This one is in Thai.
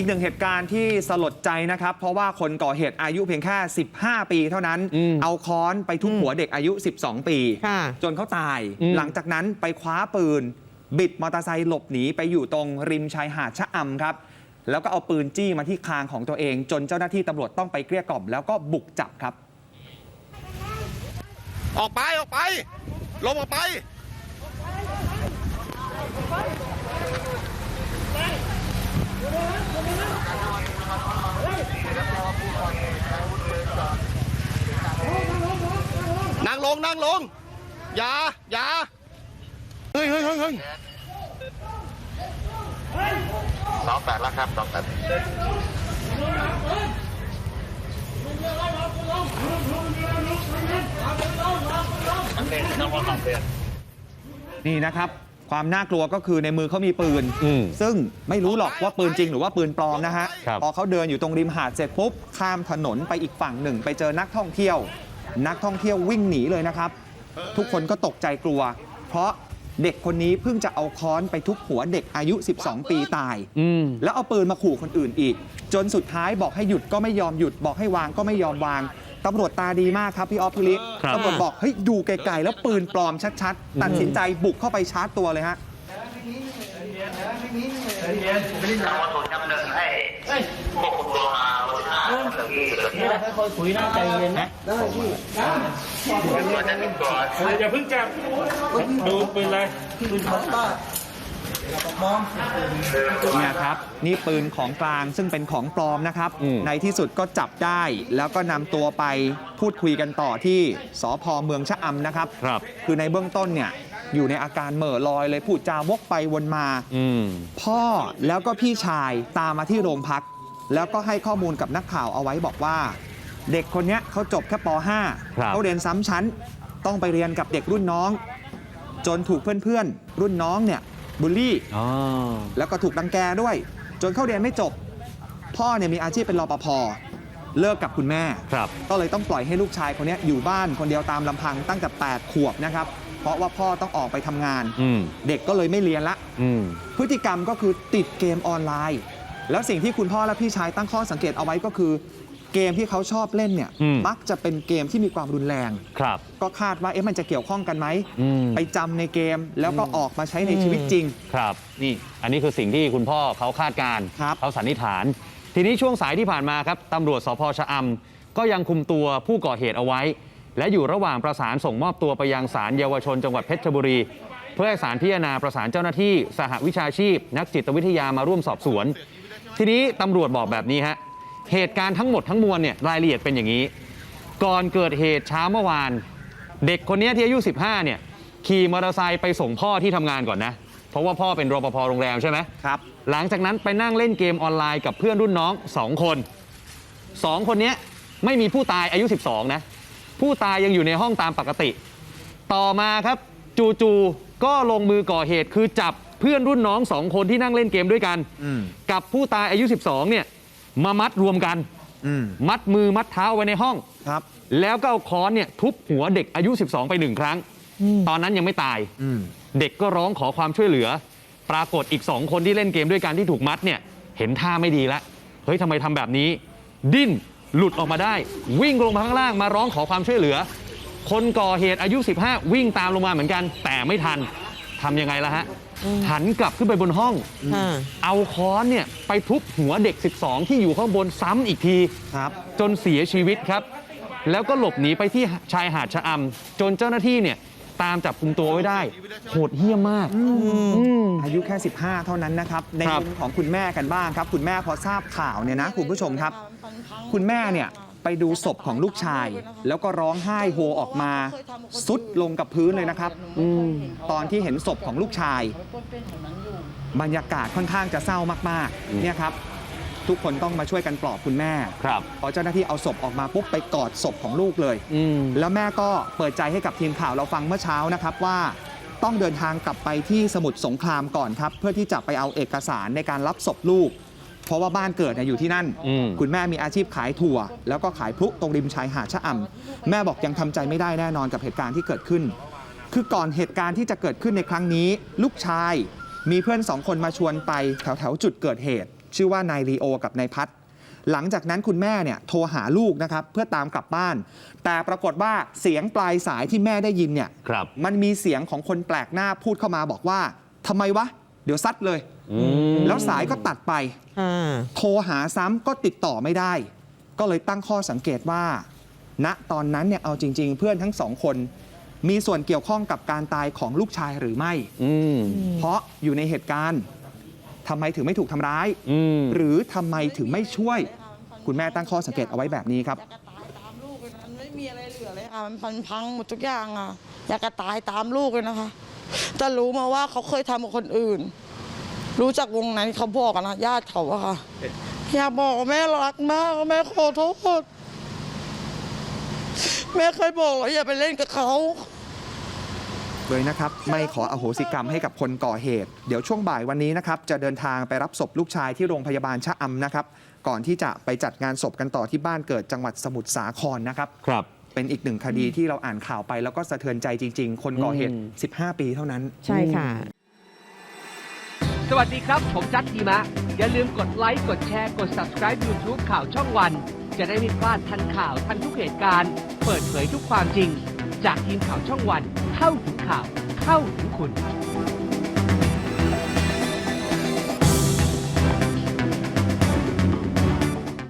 อีกหนึ่งเหตุการณ์ที่สลดใจนะครับ เพราะว่าคนก่อเหตุอายุเพียงแค่ 15 ปีเท่านั้นอืมเอาค้อนไปทุบหัวเด็กอายุ 12 ปีค่ะจนเขาตายอืมหลังจากนั้นไปคว้าปืน บิดมอเตอร์ไซค์หลบหนีไปอยู่ตรงริมชายหาดชะอำครับ แล้วก็เอาปืนจี้มาที่คางของตัวเอง จนเจ้าหน้าที่ตำรวจต้องไปเกลี้ยกล่อมแล้วก็บุกจับครับ ออกไปออกไป ลงออกไป ลงนั่งลง อย่า อย่า เฮ้ยเฮ้ยเฮ้ยเฮ้ยสองแปดแล้วครับสองแปดนี่นะครับ ความน่ากลัวก็คือในมือเขามีปืนอืมซึ่งไม่รู้หรอกว่าปืนจริงหรือว่าปืนปลอมนะฮะครับพอเขาเดินอยู่ตรงริมหาดเสร็จปุ๊บ ข้ามถนนไปอีกฝั่งหนึ่ง ไปเจอนักท่องเที่ยว นักท่องเที่ยววิ่งหนีเลยนะครับ ทุกคนก็ตกใจกลัว เพราะเด็กคนนี้เพิ่งจะเอาค้อนไปทุบหัวเด็กอายุ 12 ปีตายอืมแล้วเอาปืนมาขู่คนอื่นอีก จนสุดท้ายบอกให้หยุดก็ไม่ยอมหยุด บอกให้วางก็ไม่ยอมวางตำรวจตาดีมากครับพี่ออฟพี่ลิครับตำรวจบอกเฮ้ยดูไกลๆแล้วปืนปลอมชัดๆ ตัดสินใจบุกเข้าไปชาร์จตัวเลยฮะเรามาถูกจำเนินให้ควบคุมตัวมา เกิดเหตุค่อยคุยน่าใจเย็นนะนะอย่าเพิ่งจับดูปืนไรมองเนี่ยครับนี่ปืนของกลางซึ่งเป็นของปลอมนะครับ ในที่สุดก็จับได้แล้วก็นำตัวไปพูดคุยกันต่อที่สพเมืองชะอำนะครับครับ คือในเบื้องต้นเนี่ยอยู่ในอาการเหม่อลอยเลยพูดจาวกไปวนมาอมพ่อแล้วก็พี่ชายตามมาที่โรงพัก แล้วก็ให้ข้อมูลกับนักข่าวเอาไว้บอกว่า เด็กคนเนี้ยเขาจบแค่ป .5 ครับ เขาเรียนซ้ำชั้น ต้องไปเรียนกับเด็กรุ่นน้อง จนถูกเพื่อนๆ รุ่นน้องเนี่ยบูลลี่ อ๋อ แล้วก็ถูกรังแกด้วย จนเข้าเรียนไม่จบ พ่อเนี่ยมีอาชีพเป็นรปภเลิกกับคุณแม่ ครับ ก็เลยต้องปล่อยให้ลูกชายคนเนี้ยอยู่บ้านคนเดียวตามลำพังตั้งแต่ 8 ขวบนะครับ เพราะว่าพ่อต้องออกไปทำงาน อืม เด็กก็เลยไม่เรียนละ อืม พฤติกรรมก็คือติดเกมออนไลน์ แล้วสิ่งที่คุณพ่อและพี่ชายตั้งข้อสังเกตเอาไว้ก็คือ เกมที่เขาชอบเล่นเนี่ยอืมมักจะเป็นเกมที่มีความรุนแรง ครับ ก็คาดว่าเอ๊ะมันจะเกี่ยวข้องกันไหม อืม ไปจำในเกมแล้วก็ออกมาใช้ในชีวิตจริง ครับ นี่ อันนี้คือสิ่งที่คุณพ่อเขาคาดการณ์ครับเขาสันนิษฐาน ทีนี้ช่วงสายที่ผ่านมาครับตำรวจสพชะอำก็ยังคุมตัวผู้ก่อเหตุเอาไว้ และอยู่ระหว่างประสานส่งมอบตัวไปยังศาลเยาวชนจังหวัดเพชรบุรี เพื่อให้ศาลพิจารณาประสานเจ้าหน้าที่ สหวิชาชีพ นักจิตวิทยามาร่วมสอบสวน ทีนี้ตำรวจบอกแบบนี้ฮะเหตุการณ์ทั้งหมดทั้งมวลเนี่ยรายละเอียดเป็นอย่างนี้ ก่อนเกิดเหตุเช้าเมื่อวาน เด็กคนเนี้ยที่อายุ 15เนี่ยขี่มอเตอร์ไซค์ไปส่งพ่อที่ทำงานก่อนนะเพราะว่าพ่อเป็นรปภโรงแรมใช่ไหมครับ หลังจากนั้นไปนั่งเล่นเกมออนไลน์กับเพื่อนรุ่นน้อง2คน2คนเนี้ยไม่มีผู้ตายอายุ 12 นะ ผู้ตายยังอยู่ในห้องตามปกติ ต่อมาครับ จู่ๆก็ลงมือก่อเหตุคือจับ เพื่อนรุ่นน้องสองคนที่นั่งเล่นเกมด้วยกัน อืมกับผู้ตายอายุ 12 เนี่ย มามัดรวมกัน อืมมัดมือมัดเท้าไว้ในห้อง ครับ แล้วก็เอาค้อนเนี่ยทุบหัวเด็กอายุ 12 ไปหนึ่งครั้ง ตอนนั้นยังไม่ตาย อืม เด็กก็ร้องขอความช่วยเหลือ ปรากฏอีกสองคนที่เล่นเกมด้วยกันที่ถูกมัดเนี่ย เห็นท่าไม่ดีแล้ว เฮ้ยทำไมทำแบบนี้ ดิ้นหลุดออกมาได้ วิ่งลงมาข้างล่างมาร้องขอความช่วยเหลือ คนก่อเหตุอายุ 15 วิ่งตามลงมาเหมือนกัน แต่ไม่ทัน ทำยังไงล่ะฮะ หันกลับขึ้นไปบนห้อง ค่ะ เอาค้อนเนี่ยไปทุบหัวเด็ก 12 ที่อยู่ข้างบนซ้ำอีกที ครับ จนเสียชีวิตครับ แล้วก็หลบหนีไปที่ชายหาดชะอำจนเจ้าหน้าที่เนี่ยตามจับกลุ่มตัวไว้ได้ โหดเหี้ยมมากอืมอายุแค่ 15 เท่านั้นนะครับ ในครับ มุมของคุณแม่กันบ้างครับ คุณแม่พอทราบข่าวเนี่ยนะคุณผู้ชมครับ คุณแม่เนี่ย ไปดูศพของลูกชาย แล้วก็ร้องไห้โฮออกมาซุดลงกับพื้นเลยนะครับตอนที่เห็นศพของลูกชาย บรรยากาศค่อนข้างจะเศร้ามากอืมๆเนี่ยครับ ทุกคนต้องมาช่วยกันปลอบคุณแม่ครับ พอเจ้าหน้าที่เอาศพออกมาปุ๊บไปกอดศพของลูกเลย อืมแล้วแม่ก็เปิดใจให้กับทีมข่าวเราฟังเมื่อเช้านะครับว่า ต้องเดินทางกลับไปที่สมุทรสงครามก่อนครับ เพื่อที่จะไปเอาเอกสารในการรับศพลูก เพราะว่าบ้านเกิดเนี่ยอยู่ที่นั่น อืม คุณแม่มีอาชีพขายถั่ว แล้วก็ขายพลุตรงริมชายหาดชะอำแม่บอกยังทำใจไม่ได้แน่นอนกับเหตุการณ์ที่เกิดขึ้น คือก่อนเหตุการณ์ที่จะเกิดขึ้นในครั้งนี้ ลูกชายมีเพื่อนสองคนมาชวนไปแถวแถวๆจุดเกิดเหตุ ชื่อว่านายลีโอกับนายพัฒน์หลังจากนั้นคุณแม่เนี่ยโทรหาลูกนะครับเพื่อตามกลับบ้าน แต่ปรากฏว่าเสียงปลายสายที่แม่ได้ยินเนี่ย ครับ มันมีเสียงของคนแปลกหน้าพูดเข้ามาบอกว่าทำไมวะเดี๋ยวซัดเลยอืมแล้วสายก็ตัดไปอ่าโทรหาซ้ำก็ติดต่อไม่ได้ ก็เลยตั้งข้อสังเกตว่า ณตอนนั้นเนี่ยเอาจริง ๆ เพื่อนทั้งสองคน มีส่วนเกี่ยวข้องกับการตายของลูกชายหรือไม่อืมเพราะอยู่ในเหตุการณ์ทำไมถึงไม่ถูกทำร้ายอืมหรือทำไมถึงไม่ช่วย คุณแม่ตั้งข้อสังเกตเอาไว้แบบนี้ครับอยากจะตายตามลูกเลยนะมันไม่มีอะไรเหลือเลยค่ะมันพันพังหมดทุกอย่างอะอยากจะตายตามลูกเลยนะคะ แต่รู้มาว่าเขาเคยทำกับคนอื่น รู้จักวงนั้นเขาบอกกันนะญาติเขาอะค่ะ อยากบอกว่าแม่รักมากแม่ขอโทษแม่เคยบอกว่าอย่าไปเล่นกับเขา เลยนะครับไม่ขออโหสิกรรมให้กับคนก่อเหตุ เดี๋ยวช่วงบ่ายวันนี้นะครับจะเดินทางไปรับศพลูกชายที่โรงพยาบาลชะอำนะครับ ก่อนที่จะไปจัดงานศพกันต่อที่บ้านเกิดจังหวัดสมุทรสาครนะครับ ครับ เป็นอีกหนึ่งคดีที่เราอ่านข่าวไป แล้วก็สะเทือนใจจริง ๆ คนก่อเหตุอืม15 ปีเท่านั้น ใช่ค่ะ สวัสดีครับ ผมจัดทีมะ อย่าลืมกดไลค์ กดแชร์ กด subscribe YouTube ข่าวช่องวัน จะได้ไม่พลาดทันข่าวทันทุกเหตุการณ์ เปิดเผยทุกความจริง จากทีมข่าวช่องวัน เข้าถึงข่าว เข้าถึงคุณ